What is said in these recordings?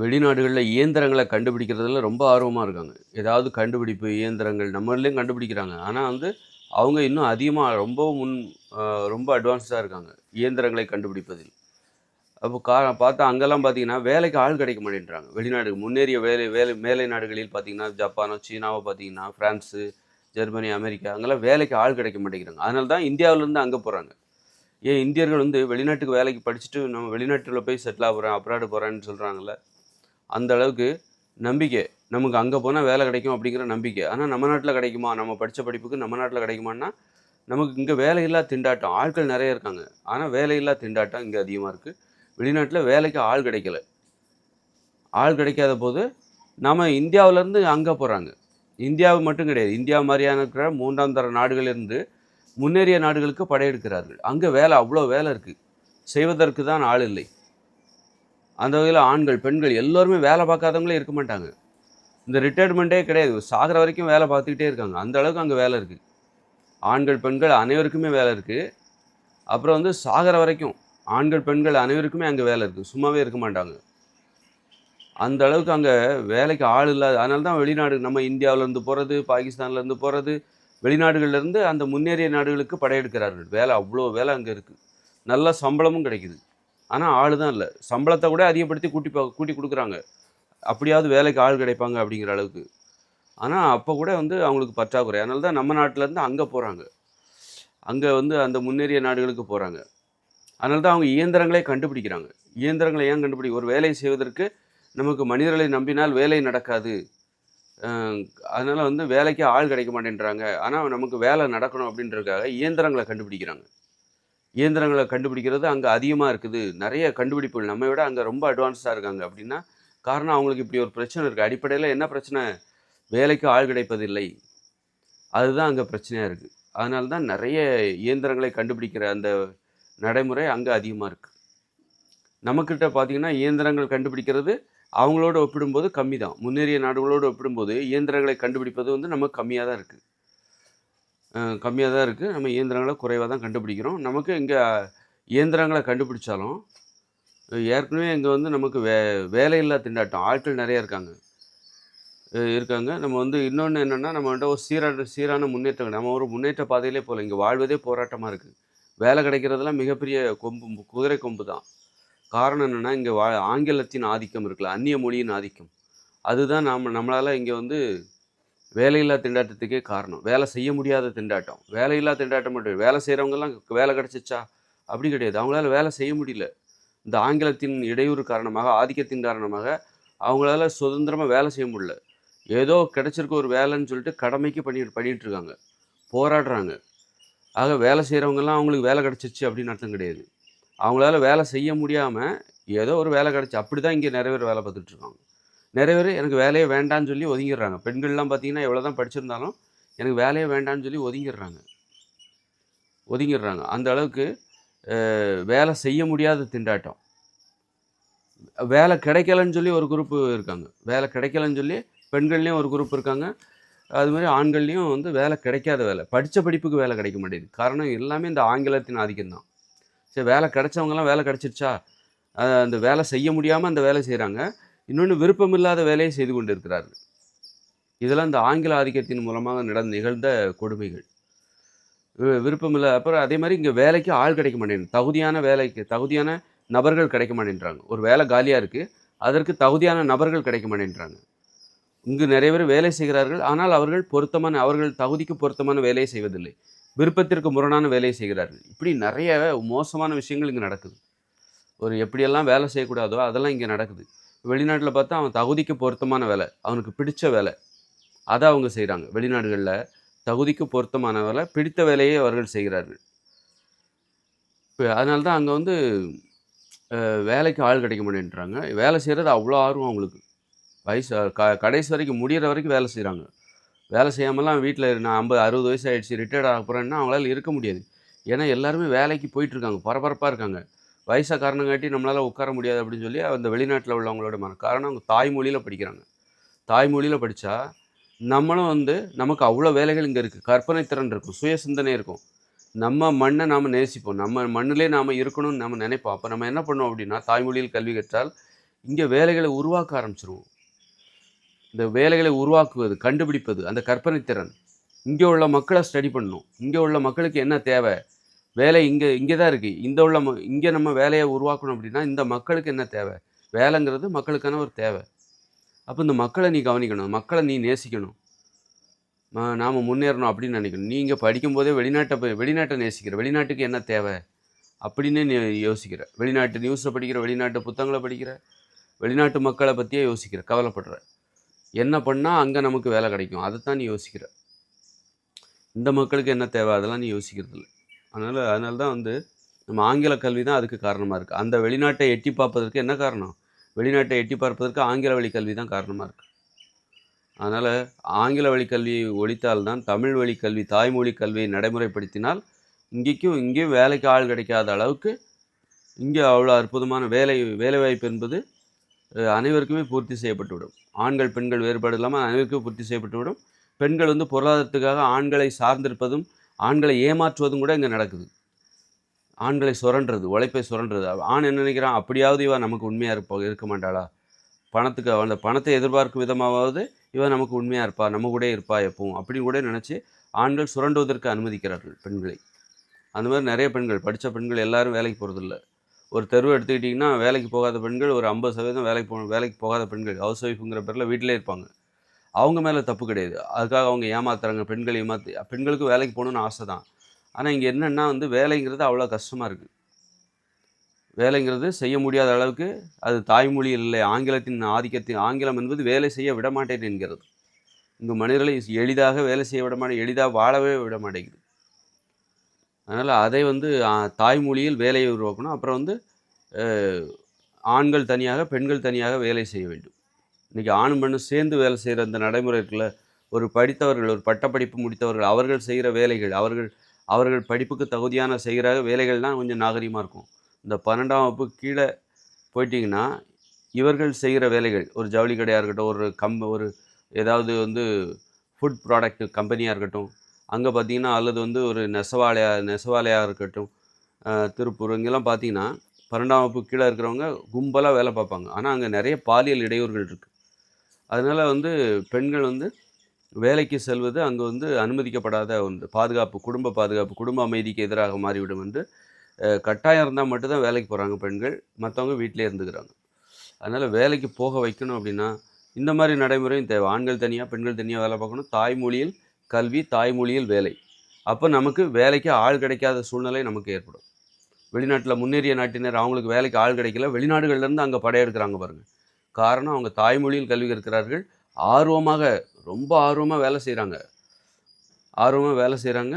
வெளிநாடுகளில் இயந்திரங்களை கண்டுபிடிக்கிறதுல ரொம்ப ஆர்வமாக இருக்காங்க. ஏதாவது கண்டுபிடிப்பு இயந்திரங்கள் நம்மளையும் கண்டுபிடிக்கிறாங்க. ஆனால் வந்து அவங்க இன்னும் அதிகமாக ரொம்ப முன் ரொம்ப அட்வான்ஸ்டாக இருக்காங்க இயந்திரங்களை கண்டுபிடிப்பதில். அப்போ கா பார்த்தா அங்கெல்லாம் பார்த்தீங்கன்னா வேலைக்கு ஆள் கிடைக்க மாட்டேன்றாங்க. வெளிநாடு முன்னேறிய வேலை வேலை மேலை நாடுகளில் பார்த்தீங்கன்னா ஜப்பானோ சீனாவோ பார்த்தீங்கன்னா ஃப்ரான்ஸு ஜெர்மனி அமெரிக்கா அங்கெல்லாம் வேலைக்கு ஆள் கிடைக்க மாட்டேங்கிறாங்க. அதனால தான் இந்தியாவிலேருந்து அங்கே போகிறாங்க ஏன் இந்தியர்கள் வந்து வெளிநாட்டுக்கு வேலைக்கு படிச்சுட்டு நம்ம வெளிநாட்டில் போய் செட்டில் ஆகுறேன் அப்ராடு போகிறேன்னு சொல்கிறாங்கல்ல அந்த அளவுக்கு நம்பிக்கை. நமக்கு அங்கே போனால் வேலை கிடைக்கும் அப்படிங்கிற நம்பிக்கை. ஆனால் நம்ம நாட்டில் கிடைக்குமா? நம்ம படித்த படிப்புக்கு நம்ம நாட்டில் கிடைக்குமான்னா நமக்கு இங்கே வேலையில்லா திண்டாட்டம். ஆட்கள் நிறைய இருக்காங்க. ஆனால் வேலையில்லா திண்டாட்டம் இங்கே அதிகமாக இருக்குது வெளிநாட்டில் வேலைக்கு ஆள் கிடைக்கல. ஆள் கிடைக்காத போது நம்ம இந்தியாவிலேருந்து அங்கே போகிறாங்க இந்தியாவு மட்டும் கிடையாது. இந்தியா மாதிரியான இருக்கிற மூன்றாம் தர நாடுகளிலிருந்து முன்னேறிய நாடுகளுக்கு படையெடுக்கிறார்கள். அங்கே வேலை அவ்வளோ வேலை இருக்குது செய்வதற்கு தான் ஆள் இல்லை. அந்த வகையில் ஆண்கள் பெண்கள் எல்லோருமே வேலை பார்க்காதவங்களே இருக்க மாட்டாங்க. இந்த ரிட்டையர்மெண்ட்டே கிடையாது. சாகிற வரைக்கும் வேலை பார்த்துக்கிட்டே இருக்காங்க. அந்த அளவுக்கு அங்கே வேலை இருக்குது ஆண்கள் பெண்கள் அனைவருக்குமே வேலை இருக்குது அப்புறம் வந்து சாகிற வரைக்கும் ஆண்கள் பெண்கள் அனைவருக்குமே அங்கே வேலை இருக்குது சும்மாவே இருக்க மாட்டாங்க. அந்த அளவுக்கு அங்கே வேலைக்கு ஆள் இல்லாத அதனால தான் வெளிநாடு நம்ம இந்தியாவிலேருந்து போகிறது பாகிஸ்தான்லேருந்து போகிறது வெளிநாடுகள்லேருந்து அந்த முன்னேறிய நாடுகளுக்கு படையெடுக்கிறார்கள். வேலை அவ்வளோ வேலை அங்கே இருக்குது நல்ல சம்பளமும் கிடைக்குது. ஆனால் ஆள் தான் இல்லை. சம்பளத்தை கூட அதிகப்படுத்தி கூட்டி பா கூட்டி கொடுக்குறாங்க. அப்படியாவது வேலைக்கு ஆள் கிடைப்பாங்க அப்படிங்கிற அளவுக்கு. ஆனால் அப்போ கூட வந்து அவங்களுக்கு பற்றாக்குறை. அதனால தான் நம்ம நாட்டிலேருந்து அங்கே போகிறாங்க அங்கே வந்து அந்த முன்னேறிய நாடுகளுக்கு போகிறாங்க அதனால தான் அவங்க இயந்திரங்களே கண்டுபிடிக்கிறாங்க. இயந்திரங்களை ஏன் கண்டுபிடி ஒரு வேலையை செய்வதற்கு நமக்கு மனிதர்களை நம்பினால் வேலை நடக்காது. அதனால் வந்து வேலைக்கு ஆள் கிடைக்க மாட்டேன்றாங்க. ஆனால் நமக்கு வேலை நடக்கணும் அப்படின்றதுக்காக இயந்திரங்களை கண்டுபிடிக்கிறாங்க. இயந்திரங்களை கண்டுபிடிக்கிறது அங்கே அதிகமாக இருக்குது. நிறைய கண்டுபிடிப்புகள். நம்ம விட அங்கே ரொம்ப அட்வான்ஸ்டாக இருக்காங்க. அப்படின்னா காரணம் அவங்களுக்கு இப்படி ஒரு பிரச்சனை இருக்குது அடிப்படையில் என்ன பிரச்சனை? வேலைக்கு ஆள் கிடைப்பதில்லை. அதுதான் அங்கே பிரச்சனையாக இருக்குது அதனால தான் நிறைய இயந்திரங்களை கண்டுபிடிக்கிற அந்த நடைமுறை அங்கே அதிகமாக இருக்குது நம்மக்கிட்ட பார்த்தீங்கன்னா இயந்திரங்கள் கண்டுபிடிக்கிறது அவங்களோட ஒப்பிடும்போது கம்மி தான் முன்னேறிய நாடுகளோடு ஒப்பிடும்போது இயந்திரங்களை கண்டுபிடிப்பது வந்து நமக்கு கம்மியாக தான் இருக்குது கம்மியாக தான் இருக்குது நம்ம இயந்திரங்களை குறைவாக தான் கண்டுபிடிக்கிறோம். நமக்கு இங்கே இயந்திரங்களை கண்டுபிடிச்சாலும் ஏற்கனவே இங்கே வந்து நமக்கு வே வேலையில்லா திண்டாட்டம் ஆட்கள் நிறைய இருக்காங்க. இருக்காங்க. நம்ம வந்து இன்னொன்று என்னென்னா நம்ம வந்து ஒரு சீரான சீரான முன்னேற்றம் நம்ம ஒரு முன்னேற்ற பாதையிலே போகல. இங்கே வாழ்வதே போராட்டமாக இருக்குது வேலை கிடைக்கிறதெல்லாம் மிகப்பெரிய கொம்பு குதிரை கொம்பு தான் காரணம் என்னென்னா இங்கே வா ஆங்கிலத்தின் ஆதிக்கம் இருக்குல்ல அந்நிய மொழியின் ஆதிக்கம். அதுதான் நாம் நம்மளால் இங்கே வந்து வேலையில்லா திண்டாட்டத்துக்கே காரணம். வேலை செய்ய முடியாத திண்டாட்டம். வேலையில்லா திண்டாட்டம் மட்டும் வேலை செய்கிறவங்கெல்லாம் வேலை கிடச்சிச்சா? அப்படி கிடையாது. அவங்களால வேலை செய்ய முடியல. இந்த ஆங்கிலத்தின் இடையூறு காரணமாக ஆதிக்கத்தின் காரணமாக அவங்களால சுதந்திரமாக வேலை செய்ய முடியல. ஏதோ கிடைச்சிருக்க ஒரு வேலைன்னு சொல்லிட்டு கடமைக்கு பண்ணி பண்ணிகிட்டு இருக்காங்க. போராடுறாங்க. ஆக வேலை செய்கிறவங்கெல்லாம் அவங்களுக்கு வேலை கிடச்சிச்சு அப்படின்னு அர்த்தம் கிடையாது. அவங்களால வேலை செய்ய முடியாமல் ஏதோ ஒரு வேலை கிடச்சி அப்படி தான் இங்கே நிறைய பேர் வேலை பார்த்துட்ருக்காங்க நிறைய பேர் எனக்கு வேலையே வேண்டான்னு சொல்லி ஒதுங்கிடுறாங்க. பெண்கள்லாம் பார்த்தீங்கன்னா எவ்வளோ தான் படிச்சிருந்தாலும் எனக்கு வேலையே வேண்டான்னு சொல்லி ஒதுங்கிடுறாங்க. ஒதுங்கிடுறாங்க. அந்த அளவுக்கு வேலை செய்ய முடியாத திண்டாட்டம். வேலை கிடைக்கலன்னு சொல்லி ஒரு குரூப்பு இருக்காங்க. வேலை கிடைக்கலன்னு சொல்லி பெண்கள்லேயும் ஒரு குரூப் இருக்காங்க. அது மாதிரி ஆண்கள்லேயும் வந்து வேலை கிடைக்காத வேலை. படித்த படிப்புக்கு வேலை கிடைக்க மாட்டேங்குது. காரணம் எல்லாமே இந்த ஆங்கிலத்தின் ஆதிக்கம் தான் சரி வேலை கிடைச்சவங்கலாம் வேலை கிடைச்சிருச்சா? அந்த வேலை செய்ய முடியாமல் அந்த வேலை செய்கிறாங்க இன்னொன்று விருப்பமில்லாத வேலையை செய்து கொண்டு இருக்கிறார்கள் இதெல்லாம் இந்த ஆங்கில ஆதிக்கத்தின் மூலமாக நடந்த நிகழ்ந்த கொடுமைகள். விருப்பம் இல்லை அப்புறம் அதே மாதிரி இங்கே வேலைக்கு ஆள் கிடைக்க மாட்டேங்குது. தகுதியான வேலைக்கு தகுதியான நபர்கள் கிடைக்க மாட்டேன்றாங்க. ஒரு வேலை காலியாக இருக்குது அதற்கு தகுதியான நபர்கள் கிடைக்க மாட்டேன்றாங்க. இங்கு நிறைய பேர் வேலை செய்கிறார்கள் ஆனால் அவர்கள் பொருத்தமான அவர்கள் தகுதிக்கு பொருத்தமான வேலையை செய்வதில்லை. விருப்பத்திற்கு முரணான வேலையை செய்கிறார்கள். இப்படி நிறைய மோசமான விஷயங்கள் இங்கே நடக்குது. ஒரு எப்படியெல்லாம் வேலை செய்யக்கூடாதோ அதெல்லாம் இங்கே நடக்குது. வெளிநாட்டில் பார்த்தா அவன் தகுதிக்கு பொருத்தமான வேலை அவனுக்கு பிடிச்ச வேலை அதை அவங்க செய்கிறாங்க வெளிநாடுகளில் தகுதிக்கு பொருத்தமான வேலை பிடித்த வேலையை அவர்கள் செய்கிறார்கள். இப்போ அதனால தான் அங்கே வந்து வேலைக்கு ஆள் கிடைக்க மாட்டேன்றாங்க. வேலை செய்கிறது அவ்வளோ ஆர்வம் அவங்களுக்கு. வயசு க கடைசி வரைக்கும் முடிகிற வரைக்கும் வேலை செய்கிறாங்க வேலை செய்யாமலாம் வீட்டில் நான் ஐம்பது அறுபது வயசு ஆகிடுச்சு ரிட்டையர்ட் ஆக போகிறேன்னா அவங்களால இருக்க முடியாது. ஏன்னா எல்லாருமே வேலைக்கு போயிட்டுருக்காங்க பரபரப்பாக இருக்காங்க. வயசாக காரணங்காட்டி நம்மளால் உட்கார முடியாது அப்படின்னு சொல்லி அந்த வெளிநாட்டில் உள்ளவங்களோட மன காரணம் அவங்க தாய்மொழியில் படிக்கிறாங்க. தாய்மொழியில் படித்தா நம்மளும் வந்து நமக்கு அவ்வளோ வேலைகள் இங்கே இருக்குது கற்பனை திறன் இருக்கும் சுய சிந்தனை இருக்கும். நம்ம மண்ணை நாம் நேசிப்போம். நம்ம மண்ணிலே நாம் இருக்கணும்னு நம்ம நினைப்போம். அப்போ நம்ம என்ன பண்ணோம் அப்படின்னா தாய்மொழியில் கல்வி கற்றால் இங்கே வேலைகளை உருவாக்க ஆரம்பிச்சிருவோம். இந்த வேலைகளை உருவாக்குவது கண்டுபிடிப்பது அந்த கற்பனை திறன். இங்கே உள்ள மக்களை ஸ்டடி பண்ணணும். இங்கே உள்ள மக்களுக்கு என்ன தேவை? வேலை இங்கே இங்கே தான் இருக்குது இந்த உள்ள ம இங்கே நம்ம வேலையை உருவாக்கணும் அப்படின்னா இந்த மக்களுக்கு என்ன தேவை? வேலைங்கிறது மக்களுக்கான ஒரு தேவை. அப்போ இந்த மக்களை நீ கவனிக்கணும். மக்களை நீ நேசிக்கணும். நாம் முன்னேறணும் அப்படின்னு நினைக்கணும். நீ இங்கே படிக்கும்போதே வெளிநாட்டை போய் வெளிநாட்டை நேசிக்கிற. வெளிநாட்டுக்கு என்ன தேவை? அப்படின்னு நீ யோசிக்கிற. வெளிநாட்டு நியூஸில் படிக்கிற வெளிநாட்டு புத்தகங்களை படிக்கிற வெளிநாட்டு மக்களை பற்றியே யோசிக்கிற. கவலைப்படுற. என்ன பண்ணால் அங்கே நமக்கு வேலை கிடைக்கும். அதை தான் நீ யோசிக்கிற. இந்த மக்களுக்கு என்ன தேவை? அதெல்லாம் நீ யோசிக்கிறது இல்லை. அதனால் அதனால தான் வந்து நம்ம ஆங்கில கல்வி தான் அதுக்கு காரணமாக இருக்குது அந்த வெளிநாட்டை எட்டி பார்ப்பதற்கு என்ன காரணம்? வெளிநாட்டை எட்டி பார்ப்பதற்கு ஆங்கில வழி கல்வி தான் காரணமாக இருக்குது அதனால் ஆங்கில வழி கல்வியை ஒழித்தால்தான் தமிழ் வழி கல்வி தாய்மொழி கல்வியை நடைமுறைப்படுத்தினால் இங்கேக்கும் இங்கேயும் வேலைக்கு ஆள் கிடைக்காத அளவுக்கு இங்கே அவ்வளோ அற்புதமான வேலை வேலைவாய்ப்பு என்பது அனைவருக்குமே பூர்த்தி செய்யப்பட்டுவிடும். ஆண்கள் பெண்கள் வேறுபாடு இல்லாமல் அனைவருக்கும் பூர்த்தி செய்யப்பட்டுவிடும். பெண்கள் வந்து பொருளாதாரத்துக்காக ஆண்களை சார்ந்திருப்பதும் ஆண்களை ஏமாற்றுவதும் கூட இங்கே நடக்குது. ஆண்களை சுரண்டுறது உழைப்பை சுரண்டுறது. ஆண் என்ன நினைக்கிறான்? அப்படியாவது இவன் நமக்கு உண்மையாக இருப்பா இருக்க மாட்டாளா? பணத்துக்கு அந்த பணத்தை எதிர்பார்க்கும் விதமாவது இவன் நமக்கு உண்மையாக இருப்பா நம்ம கூட இருப்பா எப்பவும் அப்படின்னு கூட நினச்சி ஆண்கள் சுரண்டுவதற்கு அனுமதிக்கிறார்கள் பெண்களை. அந்த மாதிரி நிறைய பெண்கள் படித்த பெண்கள் எல்லாரும் வேலைக்கு போகிறதில்ல ஒரு தெருவு எடுத்துக்கிட்டிங்கன்னா வேலைக்கு போகாத பெண்கள் ஒரு ஐம்பது சதவீதம் வேலைக்கு போ வேலைக்கு போகாத பெண்கள் ஹவுஸ் ஒய்ஃபுங்கிற பேரில் வீட்டிலே இருப்பாங்க. அவங்க மேலே தப்பு கிடையாது. அதுக்காக அவங்க ஏமாத்துறாங்க பெண்கள் ஏமாத்து பெண்களுக்கு வேலைக்கு போகணுன்னு ஆசை தான். ஆனால் இங்கே என்னென்னா வந்து வேலைங்கிறது அவ்வளோ கஷ்டமாக இருக்குது வேலைங்கிறது செய்ய முடியாத அளவுக்கு அது தாய்மொழியில் இல்லை. ஆங்கிலத்தின் ஆதிக்கத்தின் ஆங்கிலம் என்பது வேலை செய்ய விட மாட்டேன் என்கிறது. இங்கு மனிதர்களை எளிதாக வேலை செய்ய விட மாட்டேன் எளிதாக வாழவே விட மாட்டேங்குது. அதனால் அதை வந்து தாய்மொழியில் வேலையை உருவாக்கணும். அப்புறம் வந்து ஆண்கள் தனியாக பெண்கள் தனியாக வேலை செய்ய வேண்டும். இன்றைக்கி ஆணும் பெண்ணும் சேர்ந்து வேலை செய்கிற அந்த நடைமுறை இருக்குல்ல ஒரு படித்தவர்கள் ஒரு பட்டப்படிப்பு முடித்தவர்கள் அவர்கள் செய்கிற வேலைகள் அவர்கள் அவர்கள் படிப்புக்கு தகுதியான செய்கிற வேலைகள்லாம் கொஞ்சம் நாகரிகமாக இருக்கும். இந்த பன்னெண்டாம் வகுப்பு கீழே போயிட்டிங்கன்னா இவர்கள் செய்கிற வேலைகள் ஒரு ஜவுளி கடையாக இருக்கட்டும் ஒரு கம் ஒரு ஏதாவது வந்து ஃபுட் ப்ராடக்ட் கம்பெனியாக இருக்கட்டும் அங்கே பார்த்தீங்கன்னா அல்லது வந்து ஒரு நெசவாலையா நெசவாலையாக இருக்கட்டும் திருப்பூர் இங்கெல்லாம் பார்த்தீங்கன்னா பன்னெண்டாம் வகுப்பு கீழே இருக்கிறவங்க கும்பலாக வேலை பார்ப்பாங்க. ஆனால் அங்கே நிறைய பாலியல் இடையூறுகள் இருக்குது அதனால் வந்து பெண்கள் வந்து வேலைக்கு செல்வது அங்கே வந்து அனுமதிக்கப்படாத ஒன்று. பாதுகாப்பு குடும்ப பாதுகாப்பு குடும்ப அமைதிக்கு எதிராக மாறிவிடும் வந்து கட்டாயம் இருந்தால் மட்டும்தான் வேலைக்கு போகிறாங்க பெண்கள். மற்றவங்க வீட்டிலே இருந்துக்கிறாங்க. அதனால் வேலைக்கு போக வைக்கணும் அப்படின்னா இந்த மாதிரி நடைமுறையும் தேவை. ஆண்கள் தனியாக பெண்கள் தனியாக வேலை பார்க்கணும். தாய்மொழியில் கல்வி தாய்மொழியில் வேலை. அப்போ நமக்கு வேலைக்கு ஆள் கிடைக்காத சூழ்நிலை நமக்கு ஏற்படும். வெளிநாட்டில் முன்னேறிய நாட்டினர் அவங்களுக்கு வேலைக்கு ஆள் கிடைக்கல. வெளிநாடுகள்லேருந்து அங்கே படையெடுக்கிறாங்க பாருங்கள் காரணம் அவங்க தாய்மொழியில் கல்வி கற்கிறார்கள். ஆர்வமாக ரொம்ப ஆர்வமாக வேலை செய்கிறாங்க ஆர்வமாக வேலை செய்கிறாங்க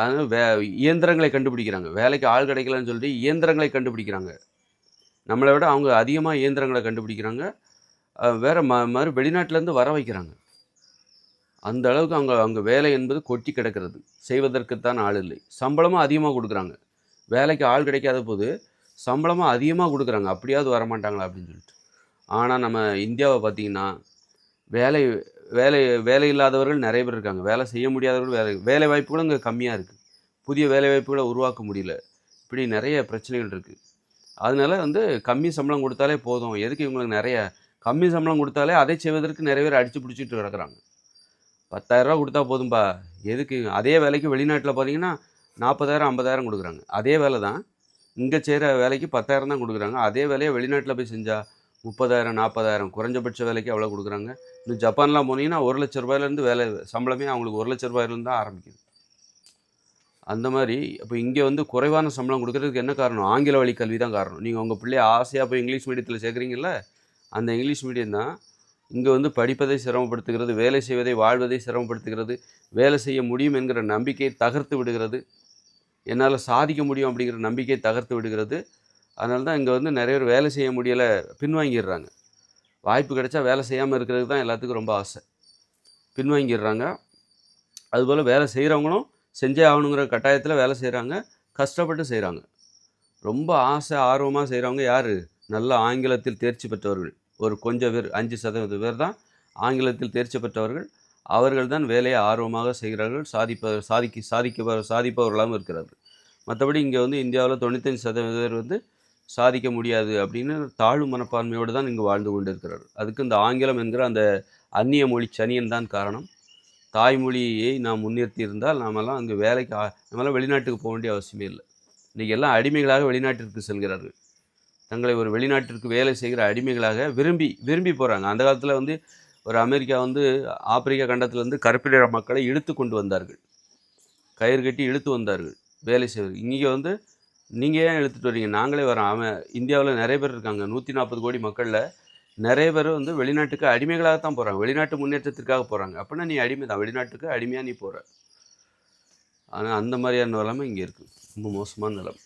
அதனால் வே இயந்திரங்களை கண்டுபிடிக்கிறாங்க. வேலைக்கு ஆள் கிடைக்கலன்னு சொல்லிட்டு இயந்திரங்களை கண்டுபிடிக்கிறாங்க. நம்மளை விட அவங்க அதிகமாக இயந்திரங்களை கண்டுபிடிக்கிறாங்க. வேறு ம மாதிரி வெளிநாட்டிலேருந்து வர வைக்கிறாங்க. அந்த அளவுக்கு அவங்க அவங்க வேலை என்பது கொட்டி கிடக்கிறது. செய்வதற்குத்தான் ஆள் இல்லை. சம்பளமும் அதிகமாக கொடுக்குறாங்க. வேலைக்கு ஆள் கிடைக்காத போது சம்பளமாக அதிகமாக கொடுக்குறாங்க. அப்படியாவது வரமாட்டாங்களா அப்படின்னு சொல்லிட்டு. ஆனால் நம்ம இந்தியாவை பார்த்தீங்கன்னா வேலை வேலை வேலை இல்லாதவர்கள் நிறைய பேர் இருக்காங்க. வேலை செய்ய முடியாதவர்கள் வேலை வேலை வாய்ப்புகளும் இங்கே கம்மியாக இருக்குது புதிய வேலை வாய்ப்புகளை உருவாக்க முடியல. இப்படி நிறைய பிரச்சனைகள் இருக்குது அதனால வந்து கம்மி சம்பளம் கொடுத்தாலே போதும். எதுக்கு இவங்களுக்கு நிறைய கம்மி சம்பளம் கொடுத்தாலே அதை செய்வதற்கு நிறைய பேர் அடித்து பிடிச்சிட்டு கிடக்குறாங்க. பத்தாயிரரூவா கொடுத்தா போதும்பா. எதுக்கு? அதே வேலைக்கு வெளிநாட்டில் பார்த்தீங்கன்னா நாற்பதாயிரம் ஐம்பதாயிரம் கொடுக்குறாங்க. அதே வேலை தான். இங்கே செய்கிற வேலைக்கு பத்தாயிரம் தான் கொடுக்குறாங்க. அதே வேலையை வெளிநாட்டில் போய் செஞ்சால் முப்பதாயிரம் நாற்பதாயிரம் குறைஞ்சபட்ச வேலைக்கு அவ்வளோ கொடுக்குறாங்க. இன்னும் ஜப்பான்லாம் போனீங்கன்னா ஒரு லட்ச ரூபாயிலேருந்து வேலை சம்பளமே அவங்களுக்கு ஒரு லட்ச ரூபாயிலேருந்து தான் ஆரம்பிக்குது. அந்த மாதிரி இப்போ இங்கே வந்து குறைவான சம்பளம் கொடுக்கறதுக்கு என்ன காரணம்? ஆங்கில வழி கல்வி தான் காரணம். நீங்கள் உங்கள் பிள்ளைய ஆசையாக போய் இங்கிலீஷ் மீடியத்தில் சேர்க்குறீங்கள அந்த இங்கிலீஷ் மீடியம் தான் இங்கே வந்து படிப்பதை சிரமப்படுத்துகிறது வேலை செய்வதை வாழ்வதை சிரமப்படுத்துகிறது வேலை செய்ய முடியும் என்கிற நம்பிக்கையை தகர்த்து விடுகிறது. என்னால் சாதிக்க முடியும் அப்படிங்கிற நம்பிக்கையை தகர்த்து விடுகிறது. அதனால தான் இங்கே வந்து நிறைய பேர் வேலை செய்ய முடியலை பின்வாங்கிடுறாங்க. வாய்ப்பு கிடைச்சா வேலை செய்யாமல் இருக்கிறதுக்கு தான் எல்லாத்துக்கும் ரொம்ப ஆசை. பின்வாங்கிடுறாங்க. அதுபோல் வேலை செய்கிறவங்களும் செஞ்சே ஆகணுங்கிற கட்டாயத்தில் வேலை செய்கிறாங்க கஷ்டப்பட்டு செய்கிறாங்க ரொம்ப ஆசை ஆர்வமாக செய்கிறவங்க யார்? நல்ல ஆங்கிலத்தில் தேர்ச்சி பெற்றவர்கள். ஒரு கொஞ்சம் பேர் அஞ்சு சதவீத பேர் தான் ஆங்கிலத்தில் தேர்ச்சி பெற்றவர்கள். அவர்கள் தான் வேலையை ஆர்வமாக செய்கிறார்கள் சாதிப்ப சாதிக்க சாதிக்க சாதிப்பவர்களாகவும் இருக்கிறார்கள். மற்றபடி இங்கே வந்து இந்தியாவில் தொண்ணூத்தஞ்சு சதவீத பேர் வந்து சாதிக்க முடியாது அப்படின்னு தாழ்வு மனப்பான்மையோடு தான் இங்கே வாழ்ந்து கொண்டிருக்கிறார் அதுக்கு இந்த ஆங்கிலம் என்கிற அந்த அந்நிய மொழி சனியன் தான் காரணம். தாய்மொழியை நாம் முன்னிறுத்தி இருந்தால் நாமெல்லாம் அங்கே வேலைக்கு ஆ- நம்மெல்லாம் வெளிநாட்டுக்கு போக வேண்டிய அவசியமே இல்லை. இன்றைக்கி எல்லாம் அடிமைகளாக வெளிநாட்டிற்கு செல்கிறார்கள். தங்களை ஒரு வெளிநாட்டிற்கு வேலை செய்கிற அடிமைகளாக விரும்பி விரும்பி போகிறாங்க அந்த காலத்தில் வந்து ஒரு அமெரிக்கா வந்து ஆப்பிரிக்கா கண்டத்திலேருந்து கருப்பிட மக்களை இழுத்து கொண்டு வந்தார்கள். கயிறு கட்டி இழுத்து வந்தார்கள் வேலை செய்வது இங்கே வந்து நீங்கள் ஏன் இழுத்துட்டு வரீங்க? நாங்களே வரோம் அவன் இந்தியாவில் நிறைய பேர் இருக்காங்க. நூற்றி நாற்பது கோடி மக்களில் நிறைய பேர் வந்து வெளிநாட்டுக்கு அடிமைகளாக தான் போகிறாங்க வெளிநாட்டு முன்னேற்றத்திற்காக போகிறாங்க அப்படின்னா நீ அடிமை தான். வெளிநாட்டுக்கு அடிமையாக நீ போகிற ஆனால் அந்த மாதிரியான நிலைமை இங்கே இருக்குது ரொம்ப மோசமான நிலைமை.